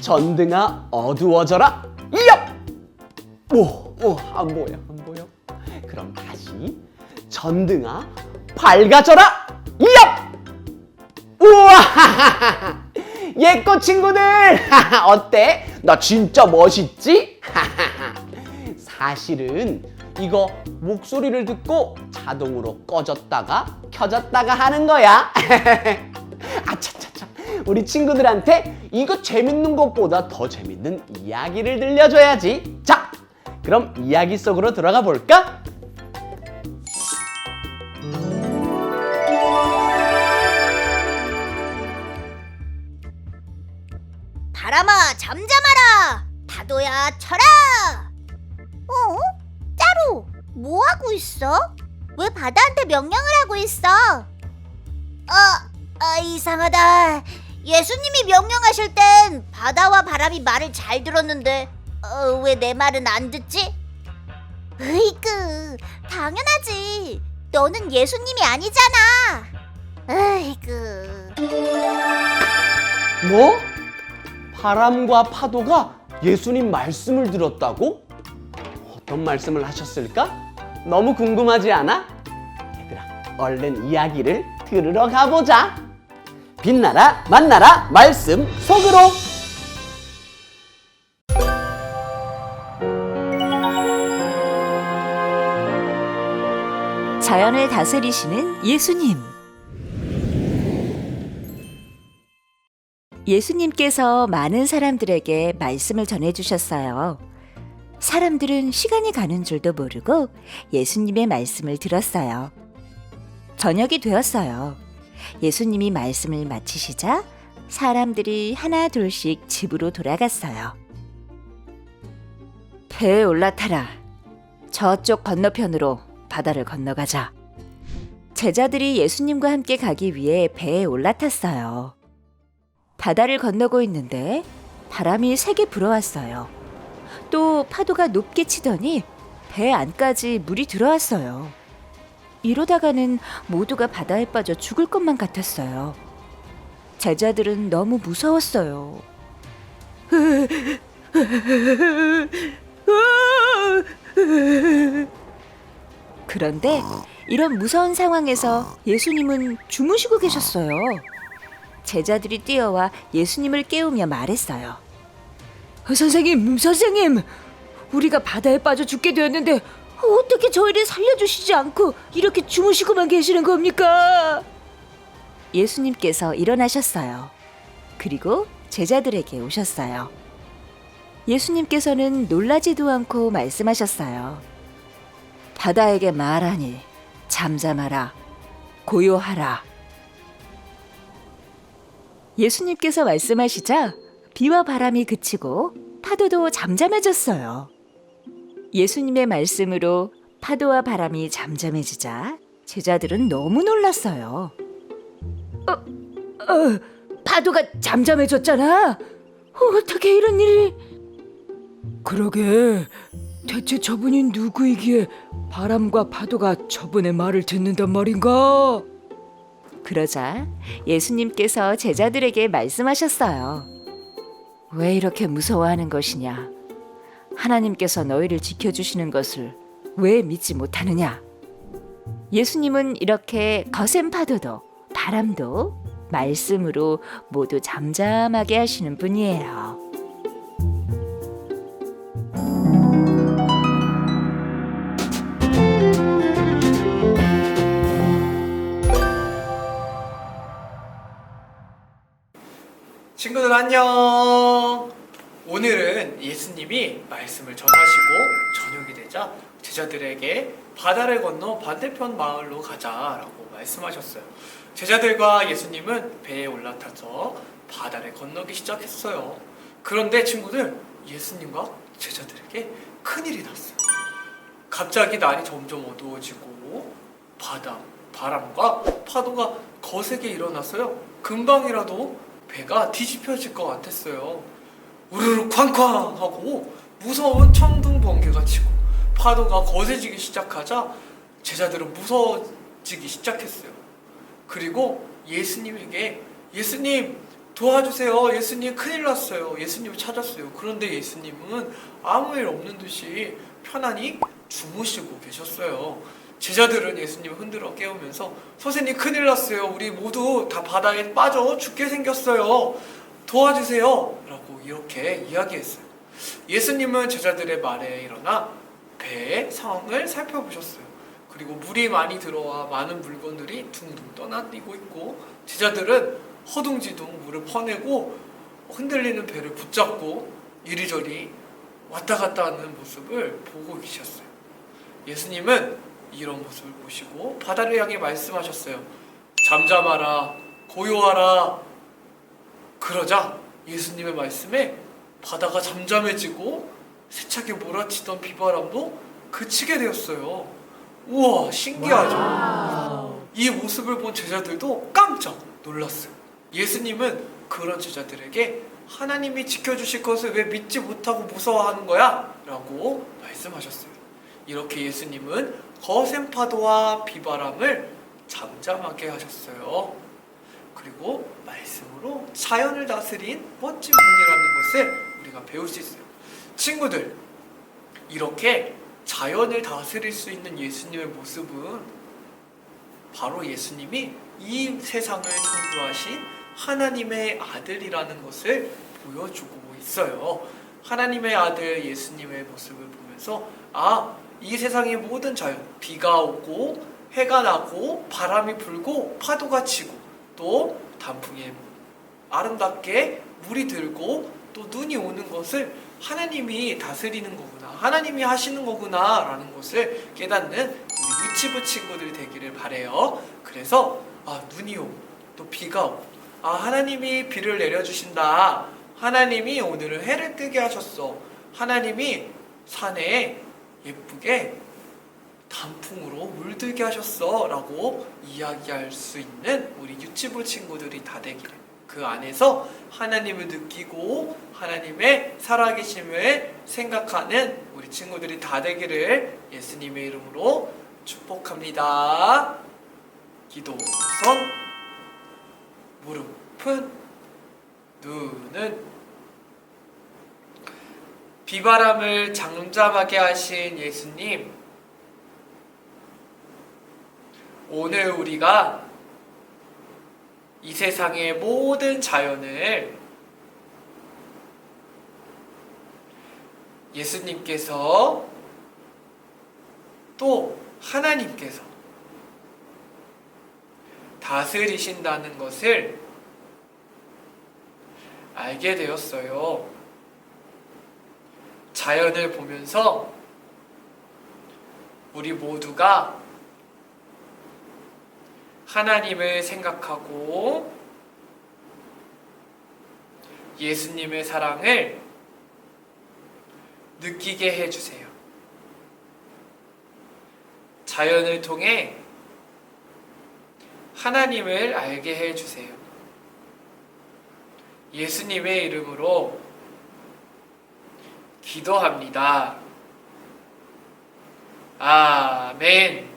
전등아 어두워져라. 얍! 오, 오, 안 보여, 안 보여. 그럼 다시 전등아 밝아져라. 얍! 우와! 예꺼 친구들! 어때? 나 진짜 멋있지? 사실은 이거 목소리를 듣고 자동으로 꺼졌다가 켜졌다가 하는 거야. 아차차차. 우리 친구들한테 이거 재밌는 것보다 더 재밌는 이야기를 들려줘야지. 자, 그럼 이야기 속으로 들어가 볼까? 바람아 잠잠하라 파도야 쳐라 어? 짜루 뭐 하고 있어? 왜 바다한테 명령을 하고 있어? 아, 아 이상하다 예수님이 명령하실 땐 바다와 바람이 말을 잘 들었는데 어, 왜 내 말은 안 듣지? 으이그 당연하지 너는 예수님이 아니잖아 으이그 뭐? 바람과 파도가 예수님 말씀을 들었다고? 어떤 말씀을 하셨을까? 너무 궁금하지 않아? 얼른 이야기를 들으러 가보자. 빛나라, 만나라, 말씀 속으로. 자연을 다스리시는 예수님. 예수님께서 많은 사람들에게 말씀을 전해주셨어요. 사람들은 시간이 가는 줄도 모르고 예수님의 말씀을 들었어요. 저녁이 되었어요. 예수님이 말씀을 마치시자 사람들이 하나 둘씩 집으로 돌아갔어요. 배에 올라타라. 저쪽 건너편으로 바다를 건너가자. 제자들이 예수님과 함께 가기 위해 배에 올라탔어요. 바다를 건너고 있는데 바람이 세게 불어왔어요. 또 파도가 높게 치더니 배 안까지 물이 들어왔어요. 이러다가는 모두가 바다에 빠져 죽을 것만 같았어요. 제자들은 너무 무서웠어요. 그런데 이런 무서운 상황에서 예수님은 주무시고 계셨어요. 제자들이 뛰어와 예수님을 깨우며 말했어요. 어, 선생님, 선생님, 우리가 바다에 빠져 죽게 되었는데 어떻게 저희를 살려주시지 않고 이렇게 주무시고만 계시는 겁니까? 예수님께서 일어나셨어요. 그리고 제자들에게 오셨어요. 예수님께서는 놀라지도 않고 말씀하셨어요. 바다에게 말하니 잠잠하라 고요하라 예수님께서 말씀하시자 비와 바람이 그치고 파도도 잠잠해졌어요. 예수님의 말씀으로 파도와 바람이 잠잠해지자 제자들은 너무 놀랐어요. 어, 어, 파도가 잠잠해졌잖아. 어떻게 이런 일이? 그러게 대체 저분이 누구이기에 바람과 파도가 저분의 말을 듣는단 말인가? 그러자 예수님께서 제자들에게 말씀하셨어요. 왜 이렇게 무서워하는 것이냐? 하나님께서 너희를 지켜주시는 것을 왜 믿지 못하느냐? 예수님은 이렇게 거센 파도도 바람도 말씀으로 모두 잠잠하게 하시는 분이에요. 친구들 안녕. 오늘은 예수님이 말씀을 전하시고 저녁이 되자 제자들에게 바다를 건너 반대편 마을로 가자라고 말씀하셨어요. 제자들과 예수님은 배에 올라타서 바다를 건너기 시작했어요. 그런데 친구들 예수님과 제자들에게 큰일이 났어요. 갑자기 날이 점점 어두워지고 바다, 바람과 파도가 거세게 일어났어요. 금방이라도 배가 뒤집혀질 것 같았어요. 우르르 쾅쾅 하고 무서운 천둥 번개가 치고 파도가 거세지기 시작하자 제자들은 무서워지기 시작했어요. 그리고 예수님에게 예수님 도와주세요. 예수님 큰일 났어요. 예수님을 찾았어요. 그런데 예수님은 아무 일 없는 듯이 편안히 주무시고 계셨어요. 제자들은 예수님을 흔들어 깨우면서 선생님 큰일 났어요. 우리 모두 다 바다에 빠져 죽게 생겼어요. 도와주세요. 라고 이렇게 이야기했어요. 예수님은 제자들의 말에 일어나 배의 상황을 살펴보셨어요. 그리고 물이 많이 들어와 많은 물건들이 둥둥 떠나뛰고 있고 제자들은 허둥지둥 물을 퍼내고 흔들리는 배를 붙잡고 이리저리 왔다 갔다 하는 모습을 보고 계셨어요. 예수님은 이런 모습을 보시고 바다를 향해 말씀하셨어요. 잠잠하라, 고요하라. 그러자 예수님의 말씀에 바다가 잠잠해지고 세차게 몰아치던 비바람도 그치게 되었어요. 우와, 신기하죠? 이 모습을 본 제자들도 깜짝 놀랐어요. 예수님은 그런 제자들에게 하나님이 지켜주실 것을 왜 믿지 못하고 무서워하는 거야? 라고 말씀하셨어요. 이렇게 예수님은 거센 파도와 비바람을 잠잠하게 하셨어요. 그리고 말씀으로 자연을 다스린 멋진 분이라는 것을 우리가 배울 수 있어요. 친구들, 이렇게 자연을 다스릴 수 있는 예수님의 모습은 바로 예수님이 이 세상을 창조하신 하나님의 아들이라는 것을 보여주고 있어요. 하나님의 아들 예수님의 모습을 보면서 아, 이 세상의 모든 자연, 비가 오고 해가 나고 바람이 불고 파도가 치고 또 단풍에 아름답게 물이 들고 또 눈이 오는 것을 하나님이 다스리는 거구나. 하나님이 하시는 거구나. 라는 것을 깨닫는 우리 유치부 친구들이 되기를 바래요. 그래서 아, 눈이 오고 또 비가 오고 아, 하나님이 비를 내려주신다. 하나님이 오늘은 해를 뜨게 하셨어. 하나님이 산에 예쁘게 단풍으로 물들게 하셨어. 라고 이야기할 수 있는 우리 유치부 친구들이 다 되기를. 그 안에서 하나님을 느끼고 하나님의 살아계심을 생각하는 우리 친구들이 다 되기를 예수님의 이름으로 축복합니다. 기도 손 무릎은 눈은 비바람을 잠잠하게 하신 예수님 오늘 우리가 이 세상의 모든 자연을 예수님께서 또 하나님께서 다스리신다는 것을 알게 되었어요. 자연을 보면서 우리 모두가 하나님을 생각하고 예수님의 사랑을 느끼게 해주세요. 자연을 통해 하나님을 알게 해주세요. 예수님의 이름으로 기도합니다. 아멘.